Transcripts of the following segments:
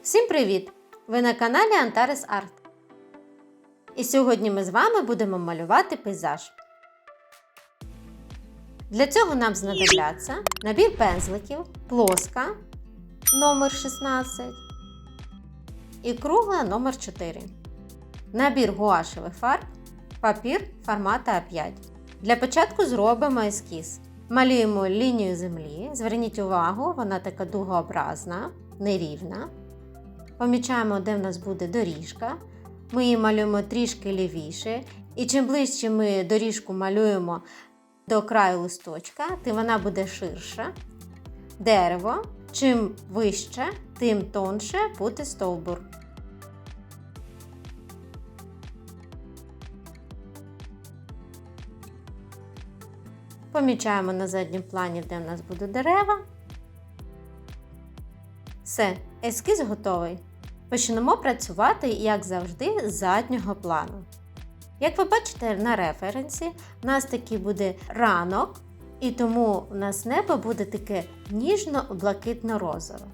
Всім привіт! Ви на каналі Antares Art. І сьогодні ми з вами будемо малювати пейзаж. Для цього нам знадобляться набір пензликів, плоска номер 16 і кругла номер 4 набір гуашевих фарб, папір формату А5. Для початку зробимо ескіз. Малюємо лінію землі. Зверніть увагу, вона така дугообразна, нерівна. Помічаємо, де в нас буде доріжка. Ми її малюємо трішки лівіше. І чим ближче ми доріжку малюємо до краю листочка, тим вона буде ширша. Дерево. Чим вище, тим тонше буде стовбур. Помічаємо на задньому плані, де в нас будуть дерева. Все, ескіз готовий. Почнемо працювати, як завжди, з заднього плану. Як ви бачите на референсі, у нас такий буде ранок, і тому у нас небо буде таке ніжно-блакитно-розове.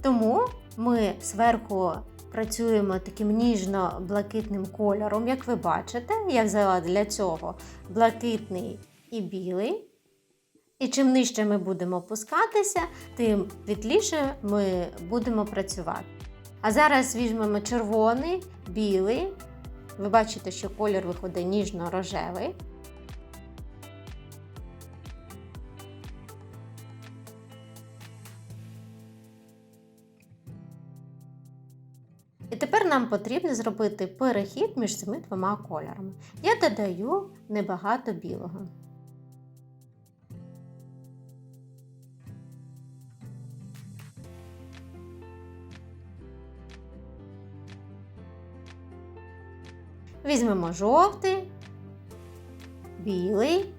Тому ми зверху працюємо таким ніжно-блакитним кольором, як ви бачите. Я взяла для цього блакитний і білий. І чим нижче ми будемо опускатися, тим світліше ми будемо працювати. А зараз візьмемо червоний, білий. Ви бачите, що колір виходить ніжно-рожевий. І тепер нам потрібно зробити перехід між цими двома кольорами. Я додаю небагато білого. Візьмемо жовтий, білий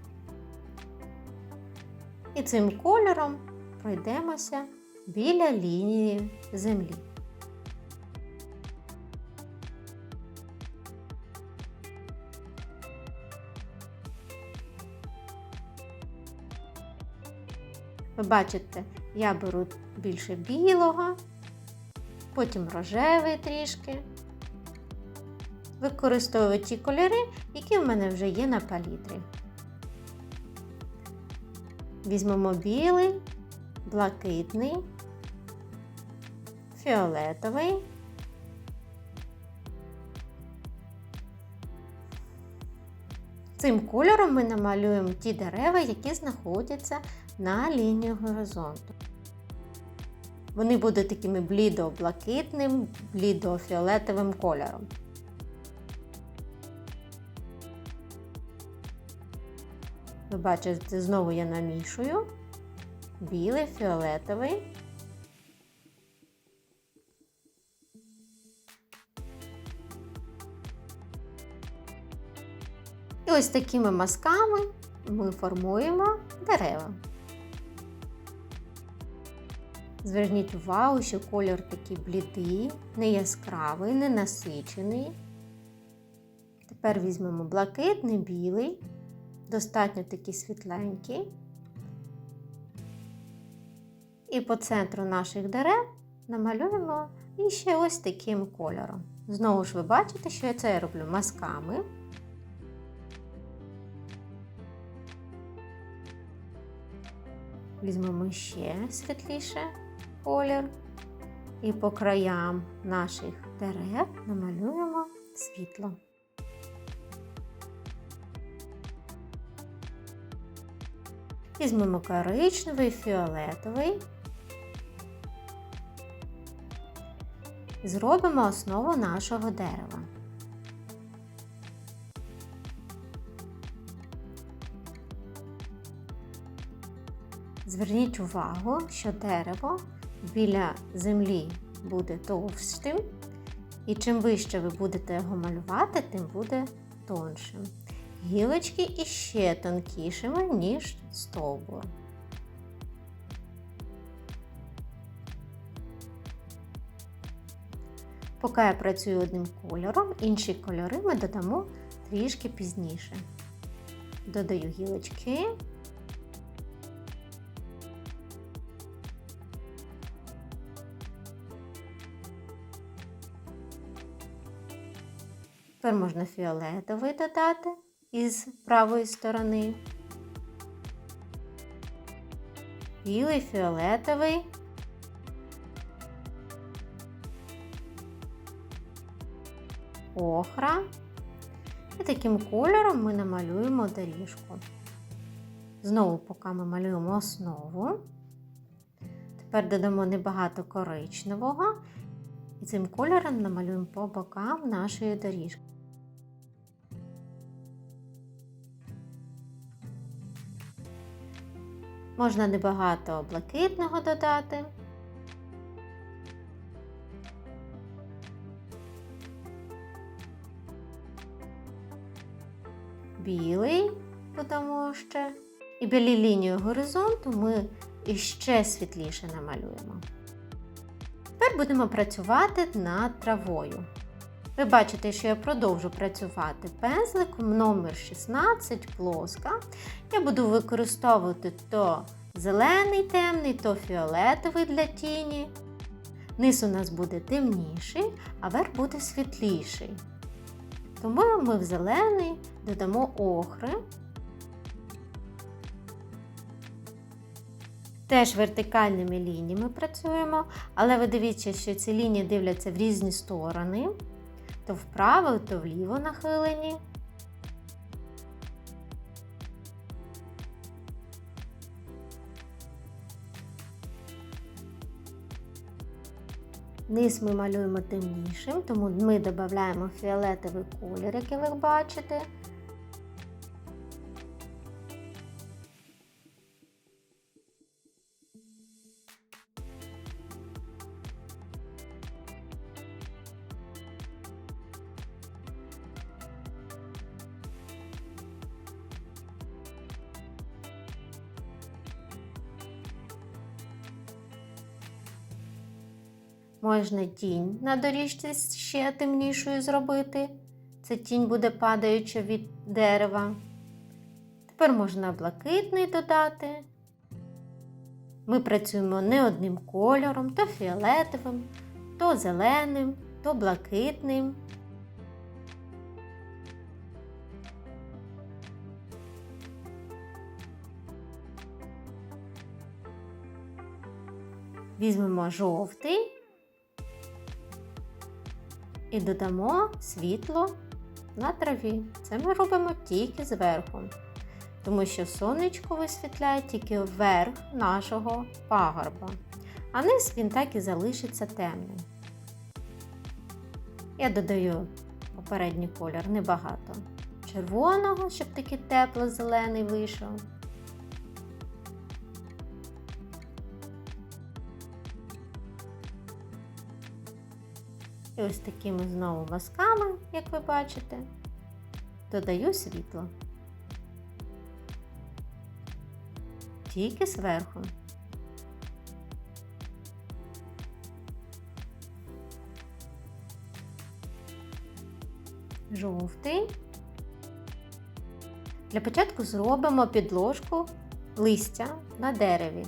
і цим кольором пройдемося біля лінії землі. Ви бачите, я беру більше білого, потім рожевий трішки. Використовую ті кольори, які в мене вже є на палітрі. Візьмемо білий, блакитний, фіолетовий. Цим кольором ми намалюємо ті дерева, які знаходяться на лінії горизонту. Вони будуть такими блідо-блакитним, блідо-фіолетовим кольором. Ви бачите, знову я намішую білий, фіолетовий. І ось такими мазками ми формуємо дерева. Зверніть увагу, що колір такий блідий, не яскравий, не насичений. Тепер візьмемо блакитний, білий, достатньо такий світленький. І по центру наших дерев намалюємо іще ось таким кольором. Знову ж ви бачите, що я це роблю мазками. Візьмемо ще світліше колір і по краям наших дерев намалюємо світло. Візьмемо коричневий, фіолетовий. Зробимо основу нашого дерева. Зверніть увагу, що дерево біля землі буде товстим, і чим вище ви будете його малювати, тим буде тоншим гілочки іще тонкішими, ніж стовбур. Поки я працюю одним кольором, інші кольори ми додамо трішки пізніше. Додаю гілочки. Тепер можна фіолетовий додати із правої сторони. Білий, фіолетовий. Охра. І таким кольором ми намалюємо доріжку. Знову, поки ми малюємо основу. Тепер додамо небагато коричневого і цим кольором намалюємо по бокам нашої доріжки. Можна небагато блакитного додати. Білий додамо ще. І білі лінії горизонту ми іще світліше намалюємо. Тепер будемо працювати над травою. Ви бачите, що я продовжу працювати пензликом номер 16 плоска. Я буду використовувати то зелений темний, то фіолетовий для тіні. Низ у нас буде темніший, а верх буде світліший. Тому ми в зелений додамо охри. Теж вертикальними лініями працюємо, але ви дивіться, що ці лінії дивляться в різні сторони, то вправо, то вліво нахилені. Низ ми малюємо темнішим, тому ми додаємо фіолетовий колір, який ви бачите. Можна тінь на доріжці ще темнішою зробити. Це тінь буде падаюча від дерева. Тепер можна блакитний додати. Ми працюємо не одним кольором, то фіолетовим, то зеленим, то блакитним. Візьмемо жовтий і додамо світло на траві. Це ми робимо тільки зверху, тому що сонечко висвітляє тільки вверх нашого пагорба, а низ він так і залишиться темним. Я додаю попередній колір небагато червоного, щоб такий тепло-зелений вийшов. І ось такими знову мазками, як ви бачите, додаю світло. Тільки зверху. Жовтий. Для початку зробимо підложку листя на дереві.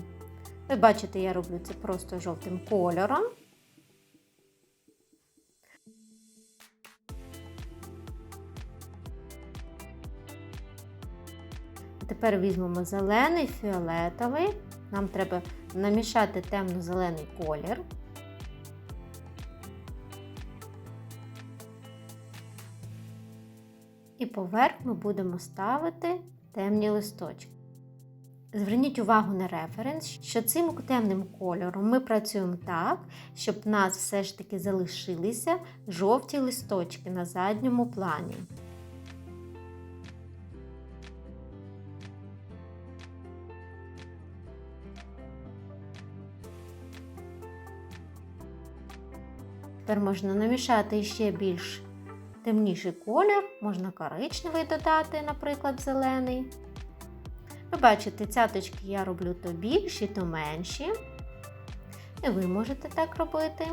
Ви бачите, я роблю це просто жовтим кольором. Тепер візьмемо зелений, фіолетовий. Нам треба намішати темно-зелений колір. І поверх ми будемо ставити темні листочки. Зверніть увагу на референс, що цим темним кольором ми працюємо так, щоб в нас все ж таки залишилися жовті листочки на задньому плані. Тепер можна намішати ще більш темніший колір, можна коричневий додати, наприклад, зелений. Ви бачите, цяточки я роблю то більші, то менші. І ви можете так робити.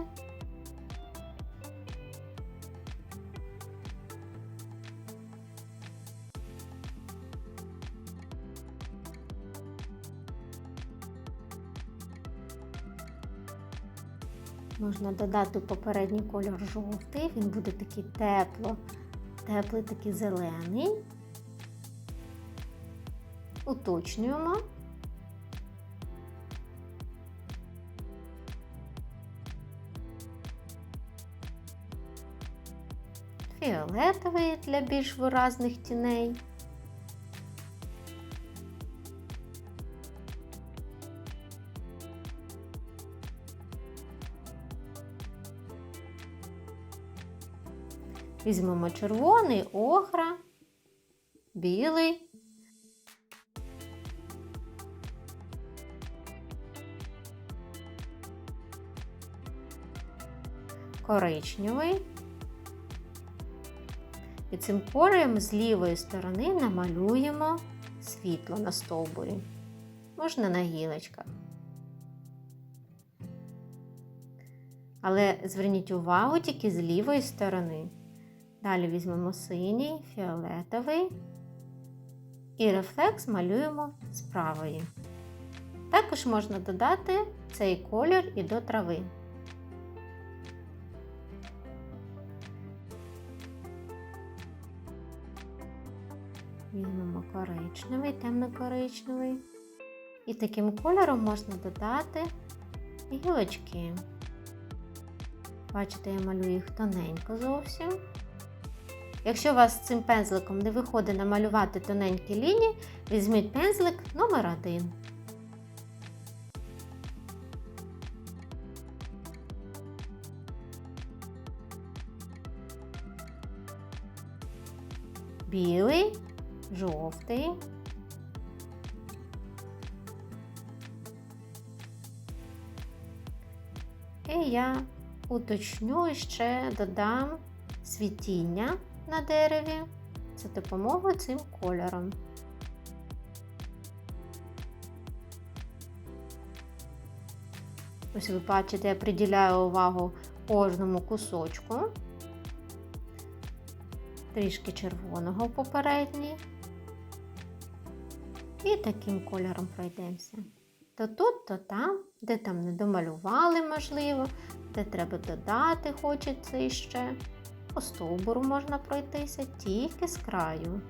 Можна додати попередній кольор жовтий, він буде такий тепло теплий такий зелений. Уточнюємо. Фіолетовий для більш виразних тіней. Візьмемо червоний, охра, білий. Коричневий. І цим кольором з лівої сторони намалюємо світло на стовбурі. Можна на гілочках. Але зверніть увагу тільки з лівої сторони. Далі візьмемо синій, фіолетовий і рефлекс малюємо з правої. Також можна додати цей колір і до трави. Візьмемо коричневий, темно-коричневий. І таким кольором можна додати гілочки. Бачите, я малюю їх тоненько зовсім. Якщо у вас цим пензликом не виходить намалювати тоненькі лінії, візьміть пензлик номер 1 Білий, жовтий. І я уточню ще додам світіння на дереві за допомогою цим кольором. Ось ви бачите, я приділяю увагу кожному кусочку, трішки червоного попередній. І таким кольором пройдемося. То тут, то там, де там не домалювали, можливо, де треба додати хочеться іще. По стовбуру можна пройтися тільки з краю.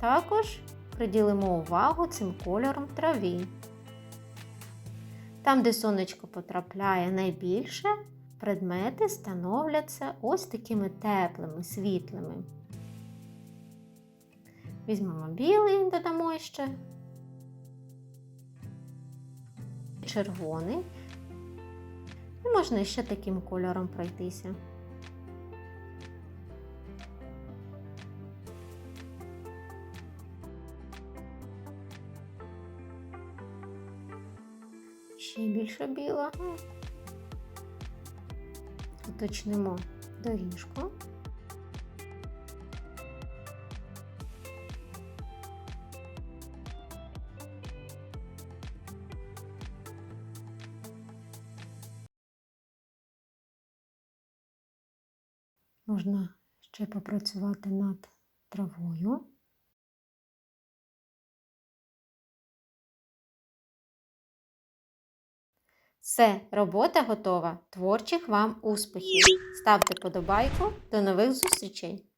Також приділимо увагу цим кольором траві. Там, де сонечко потрапляє найбільше, предмети становляться ось такими теплими, світлими. Візьмемо білий, додамо ще. Червоний. І можна ще таким кольором пройтися. Ще більше білого. Уточнимо доріжку. Можна ще попрацювати над травою. Все, робота готова. Творчих вам успіхів! Ставте подобайку. До нових зустрічей!